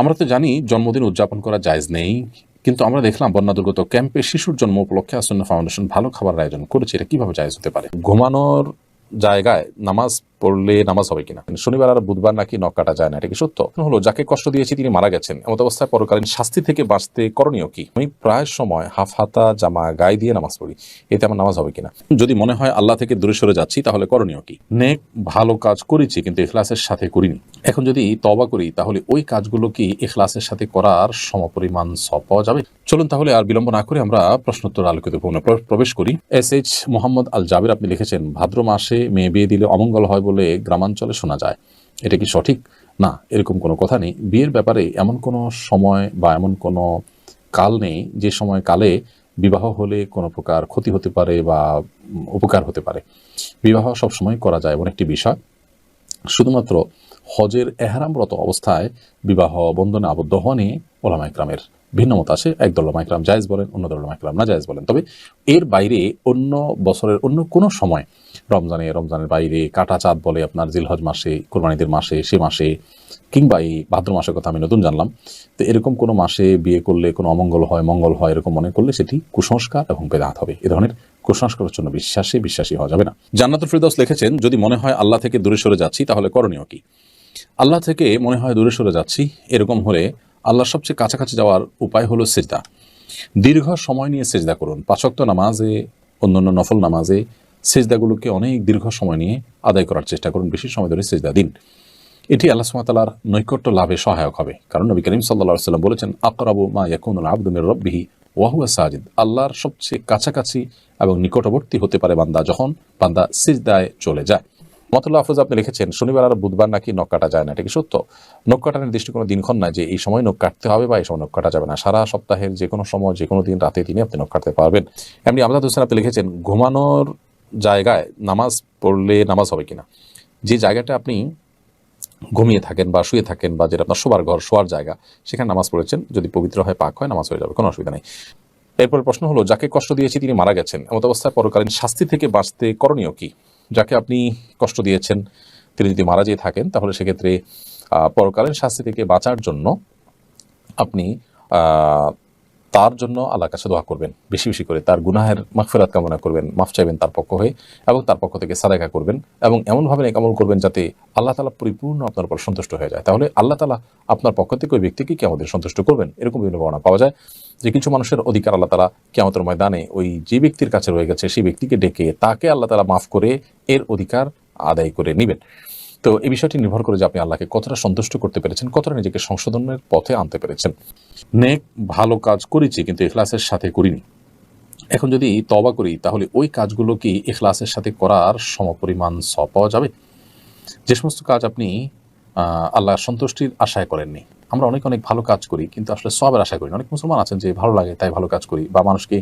আমরা তো জানি জন্মদিন উদযাপন করা জায়জ নেই, কিন্তু আমরা দেখলাম বন্যা দুর্গত ক্যাম্পে শিশুর জন্ম উপলক্ষে আসন্ন ফাউন্ডেশন ভালো খাবার আয়োজন করেছে। এটা কীভাবে জায়জ হতে পারে? ঘুমানোর জায়গায় নামাজ পড়লে নামাজ হবে কিনা? শনিবার আর বুধবার নাকি নখ কাটা যায় না, এটা কি সত্য? হলো, যাকে কষ্ট দিয়েছি তিনি মারা গেছেন। এমত অবস্থায় পরকালীন শাস্তি থেকে বাঁচতে করণীয় কি? আমি প্রায় সময় হাফ হাতা, জামা, গায়ে দিয়ে নামাজ পড়ি। এতে আমার নামাজ হবে কিনা? যদি মনে হয় আল্লাহ থেকে দূরে সরে যাচ্ছি, তাহলে করণীয় কি? নেক, ভালো কাজ করেছি, কিন্তু এখলাসের সাথে করিনি। এখন যদি তবা করি, তাহলে ওই কাজগুলো কি এখলাসের সাথে করার সমপরিমাণ সব পাওয়া যাবে? চলুন তাহলে আর বিলম্ব না করে আমরা প্রশ্নোত্তর আলোকিত পূর্ণ প্রবেশ করি। এস এইচ মোহাম্মদ আল জাবির আপনি লিখেছেন, ভাদ্র মাসে মেয়ে বিয়ে দিলে অমঙ্গল হয় বলে গ্রামাঞ্চলে শোনা যায়। এটা কি সঠিক? না, এরকম কোনো কথা নেই। বিয়ের ব্যাপারে এমন কোনো সময় বা এমন কোনো কাল নেই যে সময় কালে বিবাহ হলে কোনো প্রকার ক্ষতি হতে পারে বা উপকার হতে পারে। বিবাহ সবসময় করা যায় এমন একটি বিষয়। শুধুমাত্র হজের এহারামরত অবস্থায় বিবাহ বন্ধনে আবদ্ধ হওয়া নিয়ে ওলামা ইকরামের ভিন্ন মত আছে। এক দল ওলামা ইকরাম জায়েজ বলেন অন্য দল ওলামা ইকরাম না জায়েজ বলেন। তবে এর বাইরে অন্য বছরের অন্য কোনো সময়, রমজানে রমজানের বাইরে কাটা চাঁদ বলে আপনার জিলহজ মাসে, কোরবানিদের মাসে, সে মাসে, কিংবা এই ভাদ্র মাসের কথা আমি নতুন জানলাম, তো এরকম কোনো মাসে বিয়ে করলে কোনো অমঙ্গল হয়, মঙ্গল হয় এরকম মনে করলে সেটি কুসংস্কার এবং বেদাত হবে। এ ধরনের কুসংস্কারের জন্য বিশ্বাসে বিশ্বাসী হওয়া যাবে না। জান্নাতুল ফিরদৌস লিখেছেন, যদি মনে হয় আল্লাহ থেকে দূরে সরে যাচ্ছি, তাহলে করণীয় কি? আল্লাহ থেকে মনে হয় দূরে সরে যাচ্ছি। এরকম হলে আল্লাহর সবচেয়ে কাছাকাছি যাওয়ার উপায় হলো সেজদা। দীর্ঘ সময় নিয়ে সেজদা করুন। পাঁচক্ত নামাজে, অন্যান্য নফল নামাজে সেজদাগুলোকে অনেক দীর্ঘ সময় নিয়ে আদায় করার চেষ্টা করুন। বেশি সময় ধরে সেজদা দিন। এটি আল্লাহ সুমাতালার নৈকট্য লাভে সহায়ক হবে। কারণ নবী করিম সাল্লা সাল্লাম বলেছেন, আকরাবু মা ইয়াকুনুল আব্দুমের রব্বিহি ওয়াহুয়া সাজিদ। আল্লাহর সবচেয়ে কাছাকাছি এবং নিকটবর্তী হতে পারে বান্দা যখন বান্দা সিজদায় চলে যায়। মতুল্লাহ আফরোজ আপনি লিখেছেন, শনিবার আর বুধবার নাকি নখ কাটা যায় না। এটা কি সত্য? নখ কাটার নির্দিষ্ট কোনো দিনক্ষণ নাই যে এই সময় নখ কাটতে হবে বা এই সময় নখ কাটা যাবে না। সারা সপ্তাহের যে কোনো সময়, যে কোনো দিন, রাতে দিনে আপনি নখ কাটতে পারবেন। এমনি আমজাদ হোসেন আপনি লিখেছেন, ঘুমানোর জায়গায় নামাজ পড়লে নামাজ হবে কিনা? যে জায়গাটা আপনি ঘুমিয়ে থাকেন বা শুয়ে থাকেন বা যেটা আপনার শোবার ঘর, শোয়ার জায়গা, সেখানে নামাজ পড়েছেন, যদি পবিত্র হয়, পাক হয়, নামাজ হয়ে যাবে, কোনো অসুবিধা নেই। এরপর প্রশ্ন হলো, যাকে কষ্ট দিয়েছি তিনি মারা গেছেন, এমত অবস্থায় পরকালীন শাস্তি থেকে বাঁচতে করণীয় কি? যাকে আপনি কষ্ট দিয়েছেন, তিনি যদি মারা যেয়ে থাকেন, তাহলে সেক্ষেত্রে পরকালীন শাস্তি থেকে বাঁচার জন্য আপনি তার জন্য আল্লাহর কাছে দোয়া করবেন। বেশি বেশি করে তার গুনাহের মাগফিরাত কামনা করবেন, মাফ চাইবেন তার পক্ষ হয়ে এবং তার পক্ষ থেকে সাদাকা করবেন এবং এমনভাবে নেকামল করবেন যাতে আল্লাহ তালা পরিপূর্ণ আপনার উপর সন্তুষ্ট হয়ে যায়। তাহলে আল্লাহ তালা আপনার পক্ষ থেকে ওই ব্যক্তিকে কি আমাদের সন্তুষ্ট করবেন? এরকম বিভিন্ন বর্ণনা পাওয়া যায় যে কিছু মানুষের অধিকার আল্লাহ তালা কেমতের ময়দানে ওই যে ব্যক্তির কাছে রয়ে গেছে, সেই ব্যক্তিকে ডেকে তাকে আল্লাহ তালা মাফ করে এর অধিকার আদায় করে নেবেন। তো এই বিষয়টি নির্ভর করে যে আপনি আল্লাহকে কতটা সন্তুষ্ট করতে পেরেছেন কতটা নিজেকে সংশোধনের পথে আনতে পেরেছেন। নেক ভালো কাজ করেছি কিন্তু এখলাসের সাথে করিনি। এখন যদি তবা করি তাহলে ওই কাজগুলো কি এখলাসের সাথে করার সমপরিমাণ সব পাওয়া যাবে? যে সমস্ত কাজ আপনি আহ, আল্লাহর সন্তুষ্টির আশায় করেননি। আমরা অনেক অনেক ভালো কাজ করি কিন্তু আসলে সবের আশা করি। অনেক মুসলমান আছেন যে ভালো লাগে তাই ভালো কাজ করি। বা মানুষকে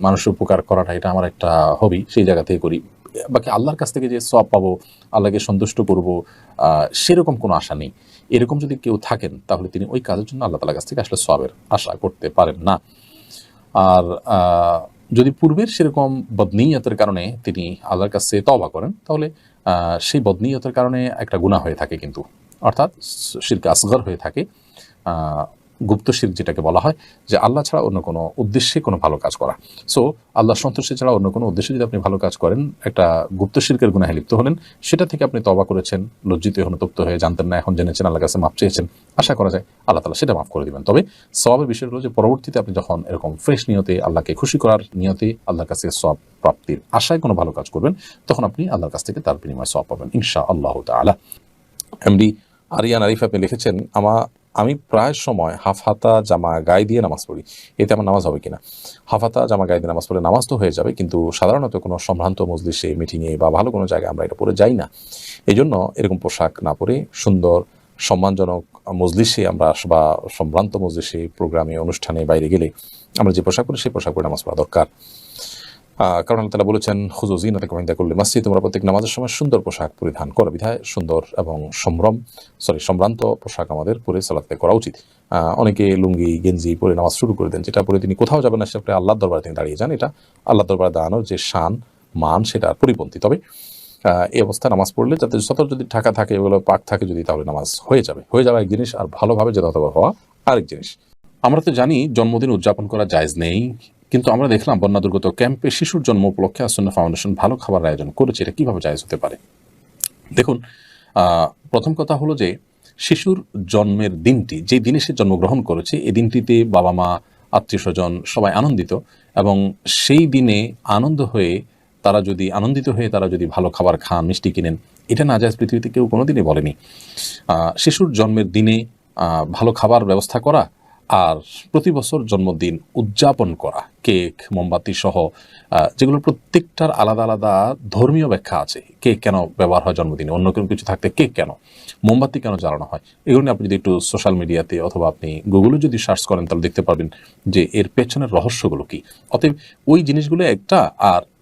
মানুষের উপকার করাটা এটা আমার একটা হবি সেই জায়গা থেকে করি। বাকি আল্লাহর কাছ থেকে যে সব পাবো, আল্লাহকে সন্তুষ্ট করব সেরকম কোনো আশা নেই। এরকম যদি কেউ থাকেন, তাহলে তিনি ওই কাজের জন্য আল্লাহ তালার কাছ থেকে আসলে সবের আশা করতে পারেন না। আর যদি পূর্বের সেরকম বদনীয়তের কারণে তিনি আল্লাহর কাছে তবা করেন, তাহলে সেই বদনীয়তের কারণে একটা গুণা হয়ে থাকে কিন্তু। অর্থাৎ শিরকে আসগর হয়ে থাকে। গুপ্ত যেটাকে বলা হয়, যে আল্লাহ ছাড়া অন্য কোনো উদ্দেশ্যে কোনো ভালো কাজ করা। সো আল্লাহ সন্তুষ্টি ছাড়া অন্য কোনো উদ্দেশ্যে যদি আপনি ভালো কাজ করেন, একটা গুপ্ত শিরকের গুণায় লিপ্ত হলেন, সেটা থেকে আপনি তবা করেছেন, লজ্জিত অনুতপ্ত হয়ে জানতেন না, এখন জেনেছেন আল্লাহ কাছে মাপ চেয়েছেন, আশা করা যায় আল্লাহ তালা সেটা মাফ করে দিবেন। তবে সবের বিষয় হলো যে পরবর্তীতে আপনি যখন এরকম ফ্রেশ নিয়তে আল্লাহকে খুশি করার নিয়তে আল্লাহর কাছে সব প্রাপ্তির আশায় কোনো ভালো কাজ করবেন, তখন আপনি আল্লাহর কাছ থেকে তার বিনিময়ে সব পাবেন ইনশা আল্লাহ তালা এমডি আরিয়ান আরিফ আপনি লিখেছেন, আমা আমি প্রায় সময় হাফ হাতা জামা গায়ে দিয়ে নামাজ পড়ি। এতে আমার নামাজ হবে কিনা? হাফ হাতা জামা গায়ে দিয়ে নামাজ পড়লে নামাজ তো হয়ে যাবে, কিন্তু সাধারণত কোনো সম্ভ্রান্ত মজলিসে মিটিংয়ে বা ভালো কোনো জায়গায় আমরা এটা পরে যাই না। এই জন্য এরকম পোশাক না পরে সুন্দর, সম্মানজনক মজলিসে আমরা বা সম্ভ্রান্ত মজলিসে, প্রোগ্রামে, অনুষ্ঠানে বাইরে গেলে আমরা যে পোশাক পরি, সেই পোশাক পরে নামাজ পড়া দরকার। কারণ আল্লাহ তালা বলেছেন হুজুজি নাতে কমিন্দা করলে মাসজিদ তোমরা প্রত্যেক নামাজের সময় সুন্দর পোশাক পরিধান করো। বিধায় সুন্দর এবং সম্ভ্রম, সরি, সম্ভ্রান্ত পোশাক আমাদের পরে সালাতে করা উচিত। অনেকে লুঙ্গি, গেঞ্জি পরে নামাজ শুরু করে দেন, যেটা পরে তিনি কোথাও যাবেন না, সেটা আল্লাহর দরবারে তিনি দাঁড়িয়ে যান। এটা আল্লাহ দরবারে দাঁড়ানোর যে শান, মান, সেটা পরিপন্থী। তবে এই অবস্থায় নামাজ পড়লে যাতে যত যদি ঢাকা থাকে, এগুলো পাক থাকে যদি, তাহলে নামাজ হয়ে যাবে। হয়ে যাওয়া এক জিনিস, আর ভালোভাবে হবে হওয়া আরেক জিনিস। আমরা তো জানি, জন্মদিন উদযাপন করা জায়জ নেই। কিন্তু আমরা দেখলাম বন্যা দুর্গত ক্যাম্পে শিশুর জন্ম উপলক্ষে আসন্ন ফাউন্ডেশন ভালো খাবার আয়োজন করেছে। এটা কীভাবে জায়জ হতে পারে? দেখুন প্রথম কথা হলো যে, শিশুর জন্মের দিনটি, যে দিনে সে জন্মগ্রহণ করেছে এই দিনটিতে বাবা মা, আত্মীয় স্বজন সবাই আনন্দিত এবং সেই দিনে আনন্দ হয়ে তারা যদি, আনন্দিত হয়ে তারা যদি ভালো খাবার খান, মিষ্টি কিনেন, এটা না যায় পৃথিবীতে কেউ কোনোদিনই বলেনি। শিশুর জন্মের দিনে ভালো খাবার ব্যবস্থা করা আর প্রতি বছর জন্মদিন উদযাপন করা। কেক, মোমবাতি সহ যেগুলো প্রত্যেকটার আলাদা আলাদা ধর্মীয় ব্যাখ্যা আছে। কেক কেন ব্যবহার হয় জন্মদিনে? অন্য কোনো কিছু থাকতে কেক কেন? মোমবাতি কেন জ্বালানো হয়? এগুলো আপনি যদি একটু সোশ্যাল মিডিয়াতে অথবা আপনি গুগলে যদি সার্চ করেন, তাহলে দেখতে পারবেন যে এর পেছনের রহস্যগুলো কি। অতএব ওই জিনিসগুলো একটা আর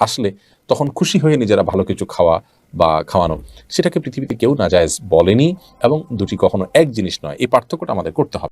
আসলে তখন খুশি হয়ে নিজেরা ভালো কিছু খাওয়া বা খাওয়ানো, সেটাকে পৃথিবীতে কেউ নাজায়জ বলেনি এবং দুটি কখনো এক জিনিস নয়, এই পার্থক্যটা আমাদের করতে হবে।